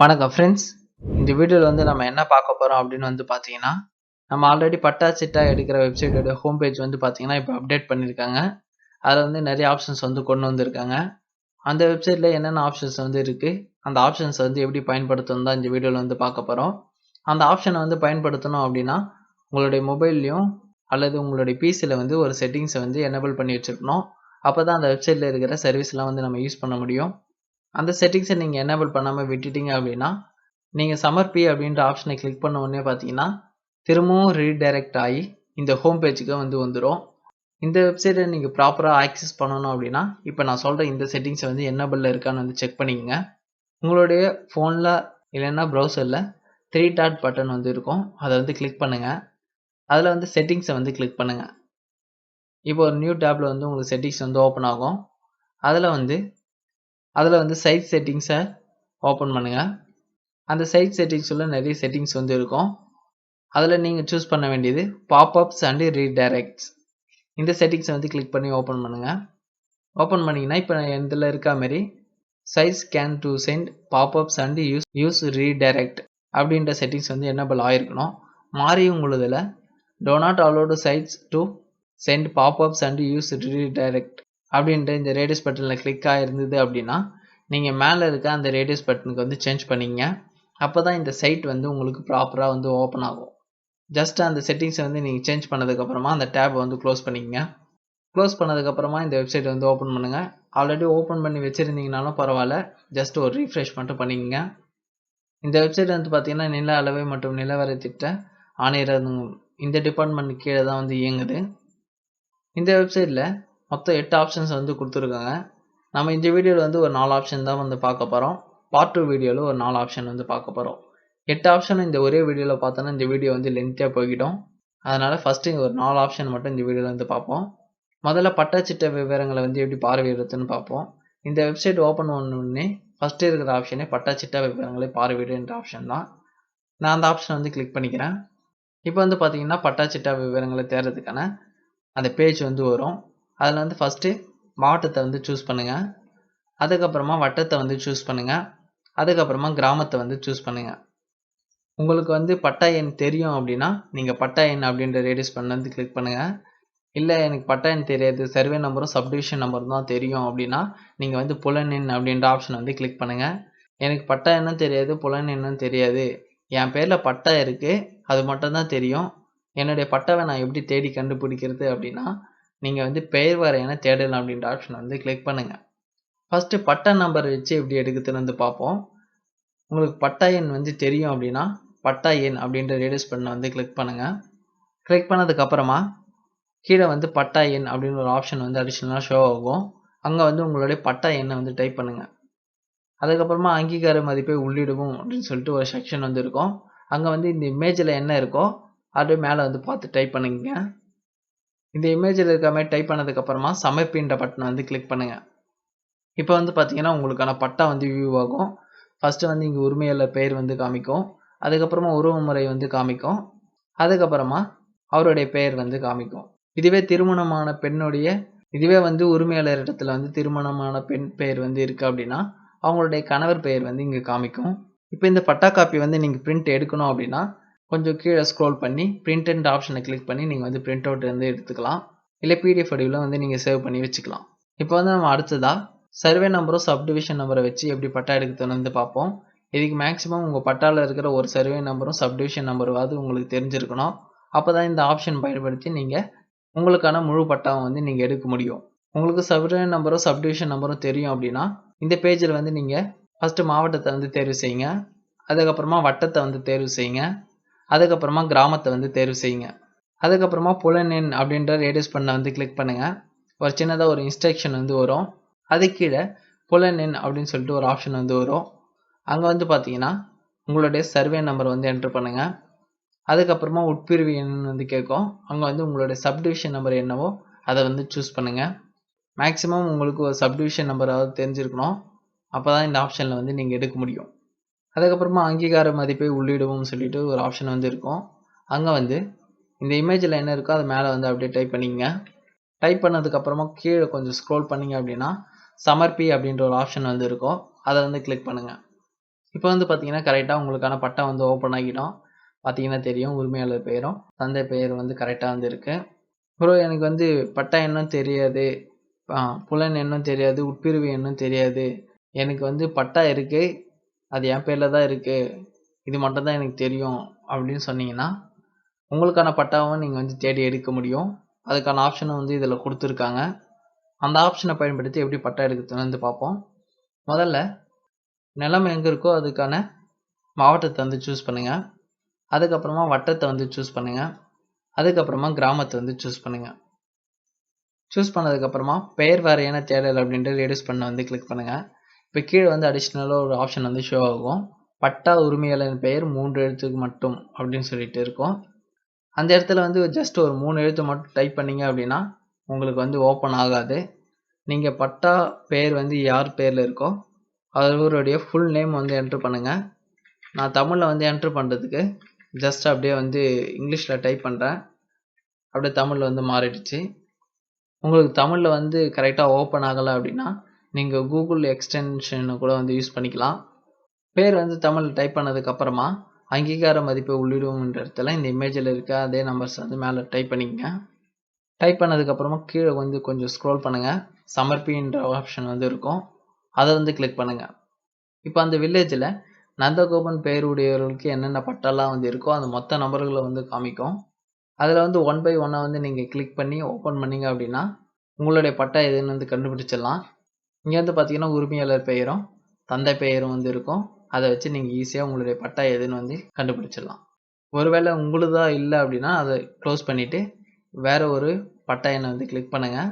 வணக்கம் ஃப்ரெண்ட்ஸ் இந்த வீடியோவில் வந்து நம்ம என்ன பார்க்க போகிறோம் அப்படின்னு வந்து பார்த்தீங்கன்னா நம்ம ஆல்ரெடி பட்டா சிட்டா எடுக்கிற வெப்சைட்டோட ஹோம் பேஜ் வந்து பார்த்தீங்கன்னா இப்போ அப்டேட் பண்ணியிருக்காங்க. அதில் வந்து நிறைய ஆப்ஷன்ஸ் வந்து கொண்டு வந்திருக்காங்க. அந்த வெப்சைட்டில் என்னென்ன ஆப்ஷன்ஸ் வந்து இருக்குது அந்த ஆப்ஷன்ஸ் வந்து எப்படி பயன்படுத்தணும் தான் இந்த வீடியோவில் வந்து பார்க்க போகிறோம் அந்த ஆப்ஷனை வந்து பயன்படுத்தணும் அப்படின்னா உங்களுடைய மொபைல்லையும் அல்லது உங்களுடைய பிசியில் வந்து ஒரு செட்டிங்ஸை வந்து எனபிள் பண்ணி வச்சுருக்கணும். அப்போ தான் அந்த வெப்சைட்டில் இருக்கிற சர்வீஸ்லாம் வந்து நம்ம யூஸ் பண்ண முடியும். அந்த செட்டிங்ஸை நீங்கள் எனேபிள் பண்ணாமல் விட்டுட்டீங்க அப்படின்னா நீங்கள் சமர்ப்பி அப்படின்ற ஆப்ஷனை கிளிக் பண்ண உடனே பார்த்தீங்கன்னா திரும்பவும் ரீடைரக்ட் ஆகி இந்த ஹோம் பேஜுக்கு வந்து வந்துடும் இந்த வெப்சைட்டை நீங்கள் ப்ராப்பராக ஆக்சஸ் பண்ணணும் அப்படின்னா இப்போ நான் சொல்கிற இந்த செட்டிங்ஸை வந்து என்னபிளில் இருக்கான்னு வந்து செக் பண்ணிக்கங்க. உங்களுடைய ஃபோனில் இல்லைன்னா ப்ரௌசரில் த்ரீ டாட் பட்டன் வந்து இருக்கும். அதை வந்து கிளிக் பண்ணுங்கள் அதில் வந்து செட்டிங்ஸை வந்து கிளிக் பண்ணுங்கள் இப்போ ஒரு நியூ டேப்பில் வந்து உங்களுக்கு செட்டிங்ஸ் வந்து ஓப்பன் ஆகும். அதில் வந்து அதில் வந்து சைட் செட்டிங்ஸை ஓப்பன் பண்ணுங்கள் அந்த சைட் செட்டிங்ஸில் நிறைய செட்டிங்ஸ் வந்து இருக்கும். அதில் நீங்கள் சூஸ் பண்ண வேண்டியது பாப்அப்ஸ் அண்டு ரீடைரக்ட்ஸ் இந்த செட்டிங்ஸை வந்து கிளிக் பண்ணி ஓப்பன் பண்ணுங்கள் ஓப்பன் பண்ணிங்கன்னா இப்போ இதில் இருக்கா மாரி size can to send popups and use use redirect அப்படின்ற செட்டிங்ஸ் வந்து என்னபிள் ஆகிருக்கணும் மாறி உங்களுதில் do not allowed sites to send popups and use redirect அப்படின்ற இந்த ரேடியஸ் பட்டனில் கிளிக் ஆகிருந்தது அப்படின்னா நீங்கள் மேலே இருக்க அந்த ரேடியஸ் பட்டனுக்கு வந்து சேஞ்ச் பண்ணிங்க. அப்போ தான் இந்த சைட் வந்து உங்களுக்கு ப்ராப்பராக வந்து ஓப்பன் ஆகும். ஜஸ்ட் அந்த செட்டிங்ஸை வந்து நீங்கள் சேஞ்ச் பண்ணதுக்கப்புறமா அந்த டேபை வந்து க்ளோஸ் பண்ணிக்கங்க க்ளோஸ் பண்ணதுக்கப்புறமா இந்த வெப்சைட் வந்து ஓப்பன் பண்ணுங்கள் ஆல்ரெடி ஓப்பன் பண்ணி வச்சுருந்தீங்கனாலும் பரவாயில்ல. ஜஸ்ட் ஒரு ரீஃப்ரெஷ் மட்டும் பண்ணிக்கங்க இந்த வெப்சைட் வந்து பார்த்தீங்கன்னா நில அளவை மற்றும் நிலவரை திட்ட ஆணையர் இந்த டிபார்ட்மெண்ட் கீழே தான் வந்து இயங்குது. இந்த வெப்சைட்டில் மொத்தம் எட்டு ஆப்ஷன்ஸ் வந்து கொடுத்துருக்காங்க. நம்ம இந்த வீடியோவில் வந்து ஒரு நாலு ஆப்ஷன் தான் வந்து பார்க்க போகிறோம் பார்ட் டூ வீடியோவில் ஒரு நாலு ஆப்ஷன் வந்து பார்க்க போகிறோம் எட்டு ஆப்ஷன் இந்த ஒரே வீடியோவில் பார்த்தோன்னா இந்த வீடியோ வந்து லென்த்தியாக போய்கிட்டோம் அதனால் ஃபஸ்ட்டு ஒரு நாலு ஆப்ஷன் மட்டும் இந்த வீடியோவில் வந்து பார்ப்போம். முதல்ல பட்டாச்சிட்ட விவரங்களை வந்து எப்படி பார்வையிடுறதுன்னு பார்ப்போம். இந்த வெப்சைட் ஓப்பன் பண்ணோடனே ஃபஸ்ட்டு இருக்கிற ஆப்ஷனே பட்டாச்சிட்ட விவரங்களை பார்வையிடுன்ற ஆப்ஷன் தான். நான் அந்த ஆப்ஷன் வந்து கிளிக் பண்ணிக்கிறேன். இப்போ வந்து பார்த்தீங்கன்னா பட்டாச்சிட்டா விவரங்களை தேடுறதுக்கான அந்த பேஜ் வந்து வரும். அதில் வந்து ஃபஸ்ட்டு மாவட்டத்தை வந்து சூஸ் பண்ணுங்கள் அதுக்கப்புறமா வட்டத்தை வந்து சூஸ் பண்ணுங்கள் அதுக்கப்புறமா கிராமத்தை வந்து சூஸ் பண்ணுங்கள் உங்களுக்கு வந்து பட்டா எண் தெரியும் அப்படின்னா நீங்கள் பட்டா எண் அப்படின்ற ரேடியஸ் பண்ண வந்து கிளிக் பண்ணுங்கள் இல்லை எனக்கு பட்டா எண் தெரியாது சர்வே நம்பரும் சப்டிவிஷன் நம்பரும் தான் தெரியும் அப்படின்னா நீங்கள் வந்து புலன் எண் அப்படின்ற ஆப்ஷன் வந்து கிளிக் பண்ணுங்கள் எனக்கு பட்டா எண்ணும் தெரியாது புலன் எண்ணும் தெரியாது. என் பேரில் பட்டா இருக்குது அது மட்டும் தான் தெரியும். என்னுடைய பட்டாவை நான் எப்படி தேடி கண்டுபிடிக்கிறது அப்படின்னா நீங்கள் வந்து பெயர் வரையான தேடல் அப்படின்ற ஆப்ஷன் வந்து கிளிக் பண்ணுங்கள் ஃபஸ்ட்டு பட்டா நம்பர் வச்சு எப்படி எடுக்குதுன்னு வந்து பார்ப்போம். உங்களுக்கு பட்டா எண் வந்து தெரியும் அப்படின்னா பட்டா எண் அப்படின்ற ரேடியஸ் பண்ண வந்து கிளிக் பண்ணுங்கள் கிளிக் பண்ணதுக்கப்புறமா கீழே வந்து பட்டா எண் அப்படின்னு ஒரு ஆப்ஷன் வந்து அடிஷ்னலாக ஷோ ஆகும். அங்கே வந்து உங்களுடைய பட்டா எண்ணை வந்து டைப் பண்ணுங்கள் அதுக்கப்புறமா அங்கீகார மதிப்பை உள்ளிடுவோம் அப்படின்னு சொல்லிட்டு ஒரு செக்ஷன் வந்து இருக்கும். அங்கே வந்து இந்த இமேஜில் என்ன இருக்கோ அப்படியே மேலே வந்து பார்த்து டைப் பண்ணுங்க. இந்த இமேஜில் இருக்க மாதிரி டைப் பண்ணதுக்கப்புறமா சமர்ப்பின்ற பட்டனை வந்து கிளிக் பண்ணுங்கள் இப்போ வந்து பார்த்தீங்கன்னா உங்களுக்கான பட்டா வந்து வியூ ஆகும். ஃபஸ்ட்டு வந்து இங்கே உரிமையாளர் பெயர் வந்து காமிக்கும். அதுக்கப்புறமா உறவு முறை வந்து காமிக்கும். அதுக்கப்புறமா அவருடைய பெயர் வந்து காமிக்கும். இதுவே திருமணமான பெண்ணுடைய இதுவே வந்து உரிமையாளர் இடத்துல வந்து திருமணமான பெண் பெயர் வந்து இருக்குது அப்படின்னா அவங்களுடைய கணவர் பெயர் வந்து இங்கே காமிக்கும். இப்போ இந்த பட்டா காப்பி வந்து நீங்கள் பிரிண்ட் எடுக்கணும் அப்படின்னா கொஞ்சம் கீழே ஸ்க்ரோல் பண்ணி பிரிண்ட் அண்ட் ஆப்ஷனை கிளிக் பண்ணி நீங்கள் வந்து பிரிண்ட் அவுட் வந்து எடுத்துக்கலாம். இல்லை பிடிஎஃப் வடிவில் வந்து நீங்கள் சேவ் பண்ணி வச்சுக்கலாம். இப்போ வந்து நம்ம அடுத்ததாக சர்வே நம்பரும் சப்டிவிஷன் நம்பரை வச்சு எப்படி பட்டா எடுக்கிறதுன்னு வந்து பார்ப்போம். இதுக்கு மேக்ஸிமம் உங்கள் பட்டாவில் இருக்கிற ஒரு சர்வே நம்பரும் சப்டிவிஷன் நம்பருவாது உங்களுக்கு தெரிஞ்சிருக்கணும். அப்போ தான் இந்த ஆப்ஷன் பயன்படுத்தி நீங்கள் உங்களுக்கான முழு பட்டாவை வந்து நீங்கள் எடுக்க முடியும். உங்களுக்கு சர்வே நம்பரும் சப்டிவிஷன் நம்பரும் தெரியும் அப்படின்னா இந்த பேஜில் வந்து நீங்கள் ஃபஸ்ட்டு மாவட்டத்தை வந்து தேர்வு செய்யுங்க. அதுக்கப்புறமா வட்டத்தை வந்து தேர்வு செய்யுங்க. அதுக்கப்புறமா கிராமத்தை வந்து தேர்வு செய்யுங்க. அதுக்கப்புறமா புலனெண் அப்படின்ற ரேடியஸ் பண்ண வந்து கிளிக் பண்ணுங்கள் ஒரு சின்னதாக ஒரு இன்ஸ்ட்ரக்ஷன் வந்து வரும். அது கீழே புலனெண் அப்படின்னு சொல்லிட்டு ஒரு ஆப்ஷன் வந்து வரும். அங்கே வந்து பார்த்தீங்கன்னா உங்களுடைய சர்வே நம்பர் வந்து என்ட்ரு பண்ணுங்கள் அதுக்கப்புறமா உட்பிரிவு என்னன்னு வந்து கேட்கும். அங்கே வந்து உங்களுடைய சப்டிவிஷன் நம்பர் என்னவோ அதை வந்து சூஸ் பண்ணுங்கள் மேக்ஸிமம் உங்களுக்கு ஒரு சப்டிவிஷன் நம்பராவது தெரிஞ்சிருக்கணும். அப்போ தான் இந்த ஆப்ஷனில் வந்து நீங்கள் எடுக்க முடியும். அதுக்கப்புறமா அங்கீகார மதிப்பை உள்ளிடுவோம்னு சொல்லிட்டு ஒரு ஆப்ஷன் வந்து இருக்கும். அங்கே வந்து இந்த இமேஜில் என்ன இருக்கோ அது மேலே வந்து அப்படியே டைப் பண்ணிக்கங்க. டைப் பண்ணதுக்கப்புறமா கீழே கொஞ்சம் ஸ்க்ரோல் பண்ணிங்க அப்படின்னா சமர்ப்பி அப்படின்ற ஒரு ஆப்ஷன் வந்து இருக்கும். அதை வந்து கிளிக் பண்ணுங்கள் இப்போ வந்து பார்த்தீங்கன்னா கரெக்டாக உங்களுக்கான பட்டா வந்து ஓப்பன் ஆகிடும். பார்த்தீங்கன்னா தெரியும் உரிமையாளர் பெயரும் தந்தை பெயர் வந்து கரெக்டாக வந்து இருக்குது ப்ரோ எனக்கு வந்து பட்டா எண்ணும் தெரியாது. புலன் எண்ணும் தெரியாது உட்பிரிவு எண்ணும் தெரியாது. எனக்கு வந்து பட்டா இருக்குது அது என் பேரில் தான் இருக்குது இது மட்டும் தான் எனக்கு தெரியும் அப்படின்னு சொன்னீங்கன்னா உங்களுக்கான பட்டாவும் நீங்கள் வந்து தேடி எடுக்க முடியும். அதுக்கான ஆப்ஷனும் வந்து இதில் கொடுத்துருக்காங்க. அந்த ஆப்ஷனை பயன்படுத்தி எப்படி பட்டா எடுக்கிறதுன்னு வந்து பார்ப்போம். முதல்ல நிலம் எங்கே இருக்கோ அதுக்கான மாவட்டத்தை வந்து சூஸ் பண்ணுங்கள் அதுக்கப்புறமா வட்டத்தை வந்து சூஸ் பண்ணுங்கள் அதுக்கப்புறமா கிராமத்தை வந்து சூஸ் பண்ணுங்கள் சூஸ் பண்ணதுக்கப்புறமா பெயர் வாரியான தேடல் அப்படின்ட்டு ரெடியூஸ் பண்ண வந்து கிளிக் பண்ணுங்கள் இப்போ கீழே வந்து அடிஷ்னலாக ஒரு ஆப்ஷன் வந்து ஷோ ஆகும். பட்டா உரிமையாளரின் பெயர் மூன்று எழுத்துக்கு மட்டும் அப்படின்னு சொல்லிட்டு இருக்கும். அந்த இடத்துல வந்து ஜஸ்ட் ஒரு மூணு எழுத்து மட்டும் டைப் பண்ணீங்க அப்படின்னா உங்களுக்கு வந்து ஓப்பன் ஆகாது. நீங்கள் பட்டா பெயர் வந்து யார் பேரில் இருக்கோ அவருடைய ஃபுல் நேம் வந்து என்ட்ரு பண்ணுங்கள் நான் தமிழில் வந்து என்ட்ரு பண்ணுறதுக்கு ஜஸ்ட் அப்படியே வந்து இங்கிலீஷில் டைப் பண்ணுறேன் அப்படியே தமிழில் வந்து மாறிடுச்சு. உங்களுக்கு தமிழில் வந்து கரெக்டாக ஓப்பன் ஆகலை அப்படின்னா நீங்கள் கூகுள் எக்ஸ்டென்ஷனை கூட வந்து யூஸ் பண்ணிக்கலாம். பேர் வந்து தமிழில் டைப் பண்ணதுக்கப்புறமா அங்கீகார மதிப்பை உள்ளிடுவோம்ன்ற இடத்துல இந்த இமேஜில் இருக்க அதே நம்பர்ஸ் வந்து மேலே டைப் பண்ணிக்கங்க. டைப் பண்ணதுக்கப்புறமா கீழே வந்து கொஞ்சம் ஸ்க்ரோல் பண்ணுங்கள் சமர்ப்பின்ற ஆப்ஷன் வந்து இருக்கும். அதை வந்து கிளிக் பண்ணுங்கள் இப்போ அந்த வில்லேஜில் நந்தகோபன் பெயருடையவர்களுக்கு என்னென்ன பட்டாலாம் வந்து இருக்கோ அந்த மொத்த நம்பர்களை வந்து காமிக்கும். அதில் வந்து ஒன் பை ஒன்னாக வந்து நீங்கள் கிளிக் பண்ணி ஓப்பன் பண்ணீங்க அப்படின்னா உங்களுடைய பட்டா எதுன்னு வந்து கண்டுபிடிச்சிடலாம். இங்கே வந்து பார்த்தீங்கன்னா உரிமையாளர் பெயரும் தந்தை பெயரும் வந்து இருக்கும். அதை வச்சு நீங்கள் ஈஸியாக உங்களுடைய பட்டா எதுன்னு வந்து கண்டுபிடிச்சிடலாம். ஒருவேளை உங்களுதா இல்லை அப்படின்னா அதை க்ளோஸ் பண்ணிவிட்டு வேறு ஒரு பட்டா எண்ணை வந்து கிளிக் பண்ணுங்கள்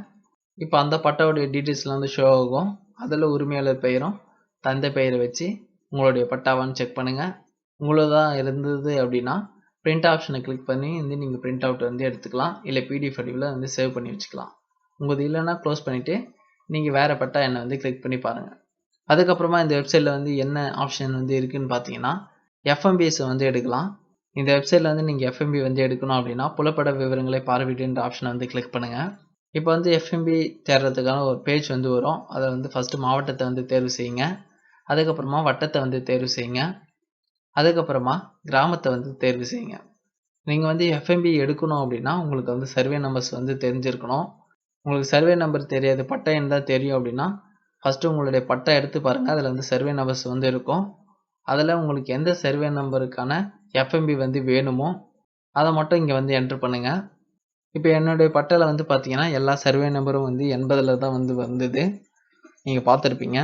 இப்போ அந்த பட்டாவுடைய டீட்டெயில்ஸ்லாம் வந்து ஷோ ஆகும். அதில் உரிமையாளர் பெயரும் தந்தை பெயரை வச்சு உங்களுடைய பட்டாவான்னு செக் பண்ணுங்கள் உங்களதான் இருந்தது அப்படின்னா பிரிண்ட் ஆப்ஷனை கிளிக் பண்ணி வந்து நீங்கள் பிரிண்ட் அவுட் வந்து எடுத்துக்கலாம். இல்லை பிடிஎஃப் வடிவில் வந்து சேவ் பண்ணி வச்சுக்கலாம். உங்களது இல்லைன்னா க்ளோஸ் பண்ணிவிட்டு நீங்கள் வேறு பட்டா என்னை வந்து கிளிக் பண்ணி பாருங்கள் அதுக்கப்புறமா இந்த வெப்சைட்டில் வந்து என்ன ஆப்ஷன் வந்து இருக்குன்னு பார்த்தீங்கன்னா எஃப்எம்பிஎஸ் வந்து எடுக்கலாம். இந்த வெப்சைட்டில் வந்து நீங்கள் எஃப்எம்பி வந்து எடுக்கணும் அப்படின்னா புலப்பட விவரங்களை பார்வையிடுன்ற ஆப்ஷனை வந்து கிளிக் பண்ணுங்கள் இப்போ வந்து எஃப்எம்பி தேடுறதுக்கான ஒரு பேஜ் வந்து வரும். அதை வந்து ஃபஸ்ட்டு மாவட்டத்தை வந்து தேர்வு செய்யுங்க. அதுக்கப்புறமா வட்டத்தை வந்து தேர்வு செய்யுங்க. அதுக்கப்புறமா கிராமத்தை வந்து தேர்வு செய்யுங்க. நீங்கள் வந்து எஃப்எம்பி எடுக்கணும் அப்படின்னா உங்களுக்கு வந்து சர்வே நம்பர்ஸ் வந்து தெரிஞ்சிருக்கணும். உங்களுக்கு சர்வே நம்பர் தெரியாது பட்டா எண் தான் தெரியும் அப்படின்னா ஃபஸ்ட்டு உங்களுடைய பட்டா எடுத்து பாருங்கள் அதில் வந்து சர்வே நம்பர்ஸ் வந்து இருக்கும். அதில் உங்களுக்கு எந்த சர்வே நம்பருக்கான எஃப்எம்பி வந்து வேணுமோ அதை மட்டும் இங்கே வந்து என்ட்ரு பண்ணுங்கள் இப்போ என்னுடைய பட்டையில் வந்து பார்த்தீங்கன்னா எல்லா சர்வே நம்பரும் வந்து எண்பதில் தான் வந்து வந்தது. நீங்கள் பார்த்துருப்பீங்க.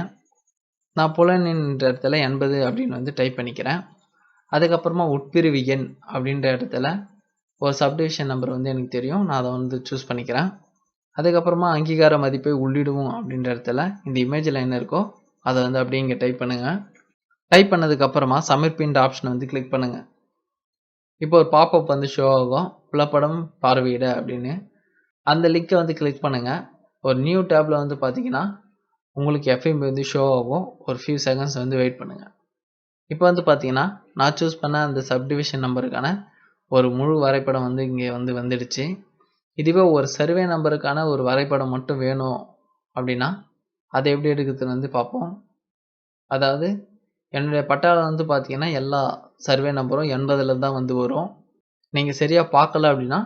நான் புலனின்ற இடத்துல எண்பது அப்படின்னு வந்து டைப் பண்ணிக்கிறேன். அதுக்கப்புறமா உட்பிரிவு எண் அப்படின்ற இடத்துல ஒரு சப்டிவிஷன் நம்பர் வந்து எனக்கு தெரியும். நான் அதை வந்து சூஸ் பண்ணிக்கிறேன். அதுக்கப்புறமா அங்கீகார மதிப்பை உள்ளிடுவோம் அப்படின்ற இடத்துல இந்த இமேஜில் என்ன இருக்கோ அதை வந்து அப்படியே இங்கே டைப் பண்ணுங்கள் டைப் பண்ணதுக்கப்புறமா சமர்ப்பின்ற ஆப்ஷனை வந்து கிளிக் பண்ணுங்கள் இப்போ ஒரு பாப்அப் வந்து ஷோ ஆகும். புலப்படம் பார்வையிட அப்படின்னு. அந்த லிங்கை வந்து கிளிக் பண்ணுங்கள் ஒரு நியூ டேப்பில் வந்து பார்த்தீங்கன்னா உங்களுக்கு எஃப்எம்பி வந்து ஷோ ஆகும். ஒரு ஃபியூ செகண்ட்ஸ் வந்து வெயிட் பண்ணுங்கள் இப்போ வந்து பார்த்தீங்கன்னா நான் சூஸ் பண்ண அந்த சப்டிவிஷன் நம்பருக்கான ஒரு முழு வரைபடம் வந்து இங்கே வந்து வந்துடுச்சு. இதுவே ஒரு சர்வே நம்பருக்கான ஒரு வரைபடம் மட்டும் வேணும் அப்படின்னா அதை எப்படி எடுக்கிறதுன்னு வந்து பார்ப்போம். அதாவது என்னுடைய பட்டாவில் வந்து பார்த்தீங்கன்னா எல்லா சர்வே நம்பரும் எண்பதில் தான் வந்து வரும். நீங்கள் சரியாக பார்க்கல அப்படின்னா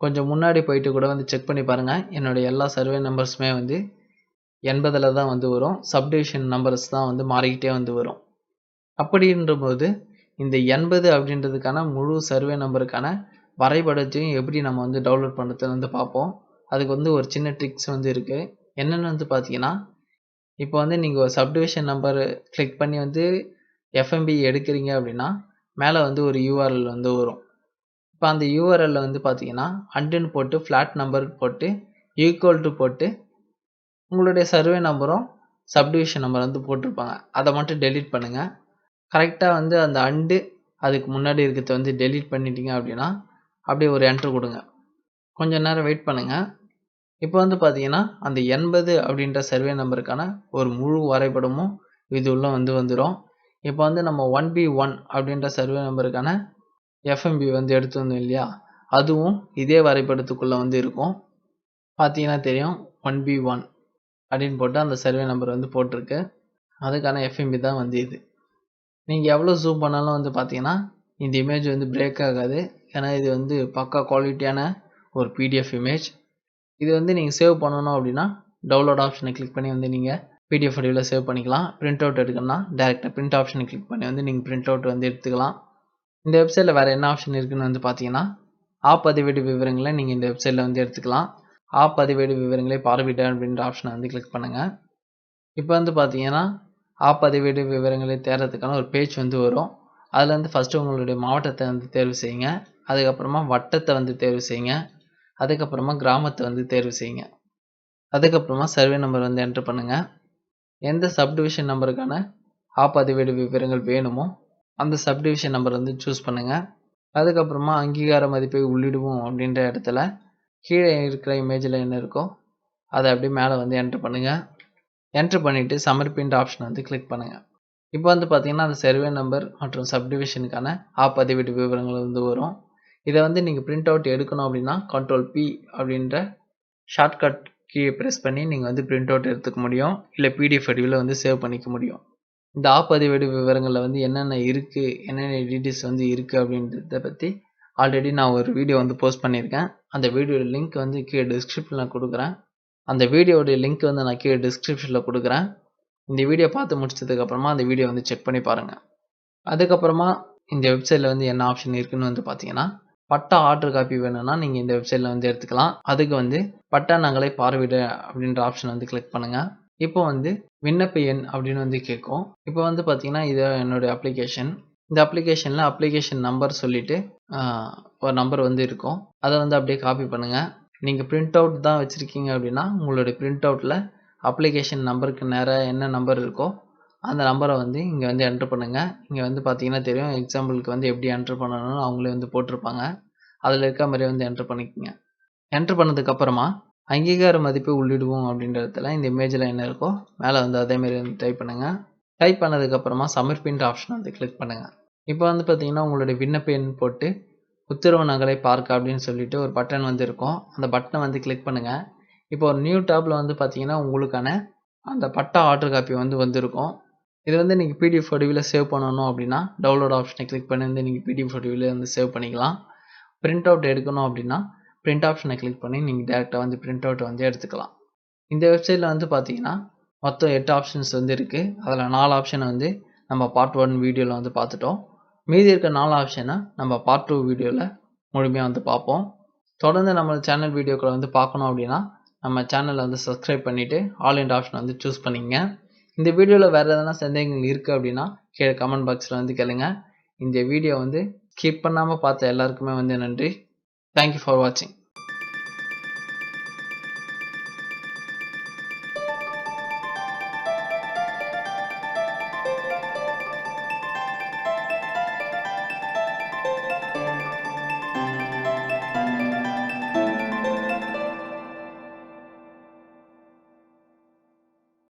கொஞ்சம் முன்னாடி போயிட்டு கூட வந்து செக் பண்ணி பாருங்கள் என்னுடைய எல்லா சர்வே நம்பர்ஸுமே வந்து எண்பதில் தான் வந்து வரும். சப்டிவிஷன் நம்பர்ஸ் தான் வந்து மாறிக்கிட்டே வந்து வரும். அப்படின்ற போது இந்த எண்பது அப்படின்றதுக்கான முழு சர்வே நம்பருக்கான வரைபடத்தையும் எப்படி நம்ம வந்து டவுன்லோட் பண்ணுறதுன்னு வந்து பார்ப்போம். அதுக்கு வந்து ஒரு சின்ன ட்ரிக்ஸ் வந்து இருக்குது என்னென்னு வந்து பார்த்தீங்கன்னா இப்போ வந்து நீங்கள் ஒரு சப்டிவிஷன் நம்பர் கிளிக் பண்ணி வந்து எஃப்எம்பி எடுக்கிறீங்க அப்படின்னா மேலே வந்து ஒரு யூஆர்எல் வந்து வரும். இப்போ அந்த யூஆர்எல்ல வந்து பார்த்தீங்கன்னா அண்டுன்னு போட்டு ஃப்ளாட் நம்பர் போட்டு ஈக்குவல் டு போட்டு உங்களுடைய சர்வே நம்பரும் சப்டிவிஷன் நம்பர் வந்து போட்டிருப்பாங்க. அதை மட்டும் டெலீட் பண்ணுங்கள் கரெக்டாக வந்து அந்த அண்டு அதுக்கு முன்னாடி இருக்கிறத வந்து டெலீட் பண்ணிட்டீங்க அப்படின்னா அப்படியே ஒரு என்ட்ரு கொடுங்க. கொஞ்ச நேரம் வெயிட் பண்ணுங்கள் இப்போ வந்து பார்த்தீங்கன்னா அந்த எண்பது அப்படின்ற சர்வே நம்பருக்கான ஒரு முழு வரைபடமும் இது உள்ளே வந்து வந்துடும் இப்போ வந்து நம்ம ஒன் பி ஒன் அப்படின்ற சர்வே நம்பருக்கான எஃப்எம்பி வந்து எடுத்து வந்தோம் இல்லையா? அதுவும் இதே வரைபடத்துக்குள்ளே வந்து இருக்கும். பார்த்தீங்கன்னா தெரியும் ஒன் பி ஒன் அப்படின்னு போட்டு அந்த சர்வே நம்பர் வந்து போட்டிருக்கு. அதுக்கான எஃப்எம்பி தான் வந்து இது. நீங்கள் எவ்வளோ ஜூம் பண்ணாலும் வந்து பார்த்தீங்கன்னா இந்த இமேஜ் வந்து பிரேக் ஆகாது. ஏன்னா இது வந்து பக்கா குவாலிட்டியான ஒரு பிடிஎஃப் இமேஜ் இது வந்து நீங்கள் சேவ் பண்ணணும் அப்படின்னா டவுன்லோட் ஆப்ஷனை கிளிக் பண்ணி வந்து நீங்கள் பிடிஎஃப் வடிவில் சேவ் பண்ணிக்கலாம். பிரிண்ட் அவுட் எடுக்கணும்னா டேரெக்டாக பிரிண்ட் ஆப்ஷனை கிளிக் பண்ணி வந்து நீங்கள் பிரிண்ட் அவுட் வந்து எடுத்துக்கலாம். இந்த வெப்சைட்டில் வேறு என்ன ஆப்ஷன் இருக்குன்னு வந்து பார்த்தீங்கன்னா ஆப் பதிவேடு விவரங்களை நீங்கள் இந்த வெப்சைட்டில் வந்து எடுத்துக்கலாம். ஆப் பதிவேடு விவரங்களை பார்வையிட அப்படின்ற ஆப்ஷனை வந்து கிளிக் பண்ணுங்கள் இப்போ வந்து பார்த்தீங்கன்னா ஆப் பதிவேடு விவரங்களை தேர்றதுக்கான ஒரு பேஜ் வந்து வரும். அதில் வந்து ஃபஸ்ட்டு உங்களுடைய மாவட்டத்தை வந்து தேர்வு செய்யுங்க. அதுக்கப்புறமா வட்டத்தை வந்து தேர்வு செய்யுங்க. அதுக்கப்புறமா கிராமத்தை வந்து தேர்வு செய்யுங்க. அதுக்கப்புறமா சர்வே நம்பர் வந்து என்ட்ரு பண்ணுங்கள் எந்த சப்டிவிஷன் நம்பருக்கான ஆப்பதிவேடு விவரங்கள் வேணுமோ அந்த சப்டிவிஷன் நம்பர் வந்து சூஸ் பண்ணுங்கள் அதுக்கப்புறமா அங்கீகார மதிப்பை உள்ளிடுவோம் அப்படின்ற இடத்துல கீழே இருக்கிற இமேஜில் என்ன இருக்கோ அதை அப்படியே மேலே வந்து என்ட்ரு பண்ணுங்கள் என்ட்ரு பண்ணிவிட்டு சமர்ப்பின்ற ஆப்ஷன் வந்து கிளிக் பண்ணுங்கள் இப்போ வந்து பார்த்திங்கன்னா அந்த சர்வே நம்பர் மற்றும் சப்டிவிஷனுக்கான ஆப் பதிவேடு விவரங்கள் வந்து வரும். இதை வந்து நீங்கள் பிரிண்ட் அவுட் எடுக்கணும் அப்படின்னா கண்ட்ரோல் பி அப்படின்ற ஷார்ட்கட் கீழே ப்ரெஸ் பண்ணி நீங்கள் வந்து பிரிண்ட் அவுட் எடுத்துக்க முடியும். இல்லை பிடிஎஃப் வடிவில் வந்து சேவ் பண்ணிக்க முடியும். இந்த ஆப்பதிவேடு விவரங்களில் வந்து என்னென்ன இருக்குது என்னென்ன டீட்டெயில்ஸ் வந்து இருக்குது அப்படின்றத பற்றி ஆல்ரெடி நான் ஒரு வீடியோ வந்து போஸ்ட் பண்ணியிருக்கேன். அந்த வீடியோ லிங்க் வந்து கீழே டிஸ்கிரிப்ஷனில் கொடுக்குறேன். அந்த வீடியோடைய லிங்க் வந்து நான் கீழே டிஸ்கிரிப்ஷனில் கொடுக்குறேன். இந்த வீடியோ பார்த்து முடிச்சதுக்கப்புறமா அந்த வீடியோ வந்து செக் பண்ணி பாருங்கள் அதுக்கப்புறமா இந்த வெப்சைட்டில் வந்து என்ன ஆப்ஷன் இருக்குதுன்னு வந்து பார்த்தீங்கன்னா பட்டா ஆர்டர் காப்பி வேணும்னா நீங்கள் இந்த வெப்சைட்டில் வந்து எடுத்துக்கலாம். அதுக்கு வந்து பட்டா நாங்களே பார்வையிட அப்படின்ற ஆப்ஷன் வந்து கிளிக் பண்ணுங்கள் இப்போ வந்து விண்ணப்ப எண் அப்படின்னு வந்து கேட்கும். இப்போ வந்து பார்த்தீங்கன்னா இது என்னுடைய அப்ளிகேஷன் இந்த அப்ளிகேஷனில் அப்ளிகேஷன் நம்பர் சொல்லிட்டு ஒரு நம்பர் வந்து இருக்கும். அதை வந்து அப்படியே காப்பி பண்ணுங்கள் நீங்கள் பிரிண்ட் அவுட் தான் வச்சுருக்கீங்க அப்படின்னா உங்களுடைய பிரிண்ட் அவுட்டில் அப்ளிகேஷன் நம்பருக்கு நேராக என்ன நம்பர் இருக்கோ அந்த நம்பரை வந்து இங்கே வந்து என்ட்ரு பண்ணுங்கள் இங்கே வந்து பார்த்தீங்கன்னா தெரியும் எக்ஸாம்பிளுக்கு வந்து எப்படி என்ட்ரு பண்ணணும்னு அவங்களே வந்து போட்டிருப்பாங்க. அதில் இருக்க மாதிரி வந்து என்ட்ரு பண்ணிக்கோங்க. என்ட்ரு பண்ணதுக்கப்புறமா அங்கீகார மதிப்பை உள்ளிடுவோம் அப்படின்ற இடத்துல இந்த இமேஜில் என்ன இருக்கோ மேலே வந்து அதேமாரி வந்து டைப் பண்ணுங்கள் டைப் பண்ணதுக்கப்புறமா சமர்ப்பின்ற ஆப்ஷன் வந்து கிளிக் பண்ணுங்கள் இப்போ வந்து பார்த்தீங்கன்னா உங்களுடைய விண்ணப்ப எண் போட்டு உத்தரவு நகலை பார்க்க அப்படின்னு சொல்லிட்டு ஒரு பட்டன் வந்து இருக்கும். அந்த பட்டனை வந்து கிளிக் பண்ணுங்கள் இப்போ ஒரு நியூ டேப்பில் வந்து பார்த்தீங்கன்னா உங்களுக்கான அந்த பட்டா ஆர்டர் காப்பி வந்து வந்திருக்கும். இது வந்து நீங்கள் பிடிஎஃப் வடிவில் சேவ் பண்ணணும் அப்படின்னா டவுன்லோட் ஆப்ஷனை கிளிக் பண்ணி வந்து நீங்கள் பிடிஎஃப் வடிவில் வந்து சேவ் பண்ணிக்கலாம். பிரிண்ட் அவுட் எடுக்கணும் அப்படின்னா பிரிண்ட் ஆப்ஷனை கிளிக் பண்ணி நீங்கள் டேரெக்டாக வந்து பிரிண்ட் அவுட் வந்து எடுத்துக்கலாம். இந்த வெப்சைட்டில் வந்து பார்த்தீங்கன்னா மொத்தம் எட்டு ஆப்ஷன்ஸ் வந்து இருக்குது அதில் நாலு ஆப்ஷனை வந்து நம்ம பார்ட் ஒன் வீடியோவில் வந்து பார்த்துட்டோம் மீதி இருக்க நாலு ஆப்ஷனை நம்ம பார்ட் டூ வீடியோவில் முழுமையாக வந்து பார்ப்போம் தொடர்ந்து நம்ம சேனல் வீடியோக்களை வந்து பார்க்கணும் அப்படின்னா நம்ம சேனலை வந்து சப்ஸ்கிரைப் பண்ணிவிட்டு ஆல் இண்ட் ஆப்ஷனை வந்து சூஸ் பண்ணிங்க இந்த வீடியோவில் வேறு எதனா சந்தேகங்கள் இருக்குது அப்படின்னா கீழே கமெண்ட் பாக்ஸில் வந்து கேளுங்க. இந்த வீடியோ வந்து ஸ்கிப் பண்ணாமல் பார்த்த எல்லாருக்குமே வந்து நன்றி. தேங்க்யூ ஃபார் வாட்சிங்